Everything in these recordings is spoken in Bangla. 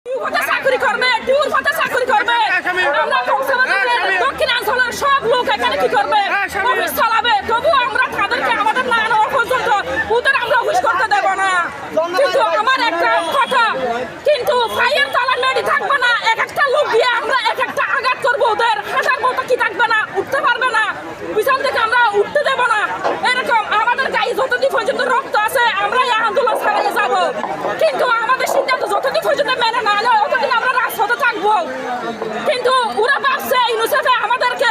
চাকরি করবে টিউবতে চাকরি করবে আমরা কক্সবাজারের দক্ষিণাঞ্চলের সব লোক এখানে কি করবে? অফিস চালাবে তবু আমরা তাদেরকে আমাদের না নেওয়া পর্যন্ত ওদের আমরা অফিস করতে দেব না কিন্তু আমার একটা কথা কিন্তু ফাইয়ের তালা মেডি থাকবে না এক একটা লোক দিয়ে আমরা এক একটা আঘাত করব ওদের হাঁটার মতো কি থাকবে না উঠতে পারবে না পিছন থেকে আমরা উঠতে দেব না এরকম আমাদের গায়ে যতদিন পর্যন্ত রক্ত আছে আমরা এই আন্দোলন চালিয়ে যাব কিন্তু আমাদের সিদ্ধান্ত যতদিন পর্যন্ত মেনে না নেয় ততদিন আমরা রাজপথে থাকব কিন্তু ওরা ভাবছে ইউনিসেফে আমাদেরকে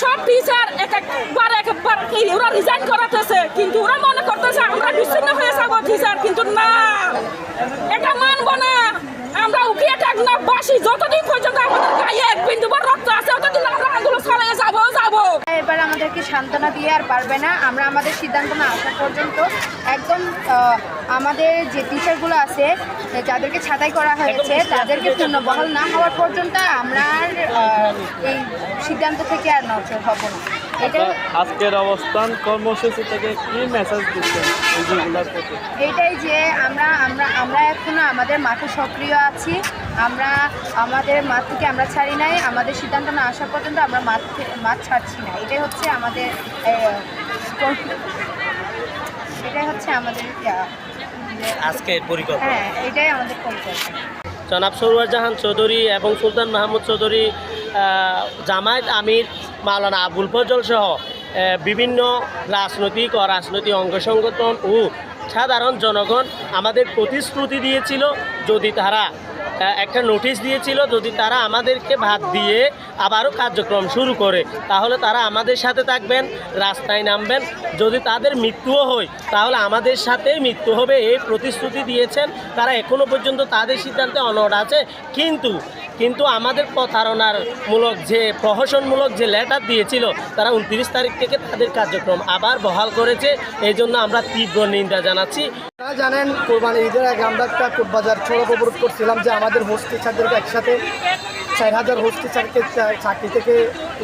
সব টিচার এক একবার এক ওরা রিজাইন করাতেছে কিন্তু ওরা মনে করতেছে আমরা বিচ্ছিন্ন হয়ে যাব টিচার কিন্তু না। এটা মানবো না। আমরা উকিয়ে থাক না বাসি যতদিন পর্যন্ত আমাদের গায়ে এক বিন্দু রক্ত আছে ততদিন আমরা আন্দোলন চালিয়ে যাব যাব। এবার আমাদেরকে সান্ত্বনা দিয়ে আর পারবে না। আমরা আমাদের সিদ্ধান্ত না আসা পর্যন্ত একদম আমাদের যে টিচারগুলো আছে যাদেরকে ছাঁটাই করা হয়েছে তাদেরকে পূর্ণ বহাল না হওয়ার পর্যন্ত আমরা এই সিদ্ধান্ত থেকে আর নজর হব না। এটা আজকের অবস্থান কর্মসূচি থেকে কি মেসেজ দিচ্ছেন এই এইটাই যে আমরা আমরা আমরা এখনও আমাদের মাঠে সক্রিয় আছি। আমরা আমাদের মাঠ থেকে আমরা ছাড়ি নাই। আমাদের সিদ্ধান্ত না আসা পর্যন্ত আমরা মাঠ মাঠ ছাড়ছি না। এটাই হচ্ছে আমাদের এটাই হচ্ছে আমাদের আজকের পরিকল্পনা। হ্যাঁ এটাই আমাদের পরিকল্পনা। জনাব সরোয়ার জাহান চৌধুরী এবং সুলতান মাহমুদ চৌধুরী জামায়াত আমির, মাওলানা আবুল ফজল সহ বিভিন্ন রাজনৈতিক ও রাজনৈতিক অঙ্গ সংগঠন ও সাধারণ জনগণ আমাদের প্রতিশ্রুতি দিয়েছিল যদি তারা একটা নোটিশ দিয়েছিল যদি তারা আমাদেরকে ভাত দিয়ে আবারও কার্যক্রম শুরু করে, তাহলে তারা আমাদের সাথে থাকবেন, রাস্তায় নামবেন। যদি তাদের মৃত্যুও হয়, তাহলে আমাদের সাথেই মৃত্যু হবে, এই প্রতিশ্রুতি দিয়েছেন। তারা এখনও পর্যন্ত তাদের সিদ্ধান্তে অনড় আছে। কিন্তু কিন্তু আমাদের প্রতারণার মূলক যে, প্রহসনমূলক যে লেটার দিয়েছিল, তারা উনত্রিশ তারিখ থেকে তাদের কার্যক্রম আবার বহাল করেছে। এই জন্য আমরা তীব্র নিন্দা জানাচ্ছি। আপনারা জানেন, কোরবানি ঈদের আগে আমরা একটা কোটবাজার সড়ক অবরোধ করছিলাম যে আমাদের হোস্ট টিচারদেরকে একসাথে চার হাজার হোস্ট টিচারকে চাকরি থেকে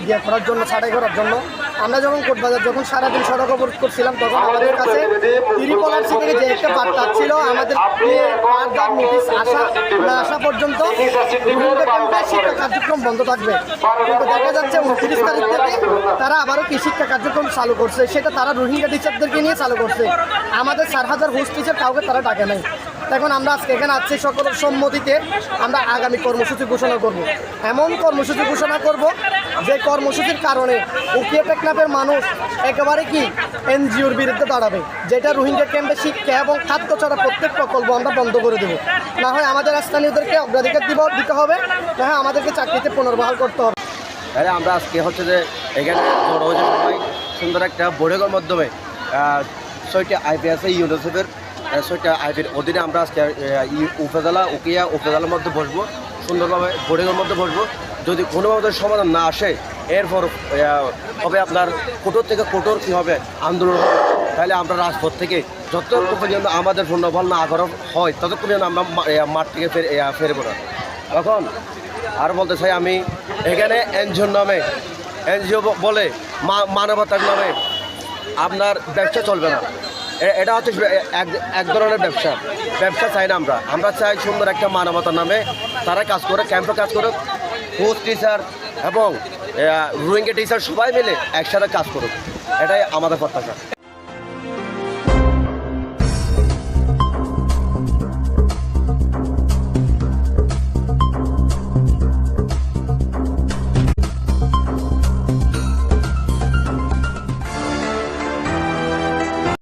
ইয়ে করার জন্য ছাড়াই করার জন্য। আমরা যখন কোটবাজার, যখন সারাদিন সড়ক অবরোধ করছিলাম, তখন আমাদের কাছে ত্রিপলার্সি থেকে যে একটা বার্তা ছিল, আমাদের নোটিশ আসা না আসা পর্যন্ত শিক্ষা কার্যক্রম বন্ধ থাকবে। কিন্তু দেখা যাচ্ছে উনত্রিশ তারিখ থেকে তারা আবারও কি শিক্ষা কার্যক্রম চালু করছে, সেটা তারা রোহিঙ্গা টিচারদেরকে নিয়ে চালু করছে। আমাদের চার হাজার হোস্ট টিচার কাউকে তারা ডাকে নাই। এখন আমরা আজকে এখানে আছি সকলের সম্মতিতে, আমরা আগামী কর্মসূচি ঘোষণা করব। এমন কর্মসূচি ঘোষণা করব যে কর্মসূচির কারণে উকিয়া টেকনাফের মানুষ একেবারে কি এনজিওর বিরুদ্ধে দাঁড়াবে? যেটা রোহিঙ্গা ক্যাম্পে শিক্ষা এবং খাদ্য ছাড়া প্রত্যেক প্রকল্প আমরা বন্ধ করে দেবো। না হয় আমাদের স্থানীয়দেরকে অগ্রাধিকার দিব, দিতে হবে, না হয় আমাদেরকে চাকরিতে পুনর্বহাল করতে হবে। তাহলে আমরা আজকে হচ্ছে যে এখানে সুন্দর একটা বৈঠকের মাধ্যমে ছয়টা আইপিএস ইউনিসেফের ছয়টা আইপির অধীনে আমরা আজকে উপজেলা, উকিয়া উপজেলার মধ্যে বসবো। সুন্দরভাবে বৈঠকের মধ্যে বসবো। যদি কোনোভাবে সমাধান না আসে এরপর হবে আপনার কোটর থেকে কোটর কী হবে আন্দোলন? তাহলে আমরা রাজপথ থেকে যতক্ষণ পর্যন্ত আমাদের পূর্ণবল না করা হয় ততক্ষণ পর্যন্ত আমরা মাঠ থেকে ফের আহ, না। এখন আর বলতে চাই আমি এখানে এনজিওর নামে এনজিও বলে মানবতার নামে আপনার ব্যবসা চলবে না। এটা হচ্ছে এক ধরনের ব্যবসা। ব্যবসা চাই না আমরা। আমরা চাই সুন্দর একটা মানবতার নামে তারা কাজ করে ক্যাম্পে কাজ করে কোচ টিচার এবং রোহিঙ্গা টিচার সবাই মিলে একসাথে কাজ করুক। এটাই আমাদের প্রত্যাশা।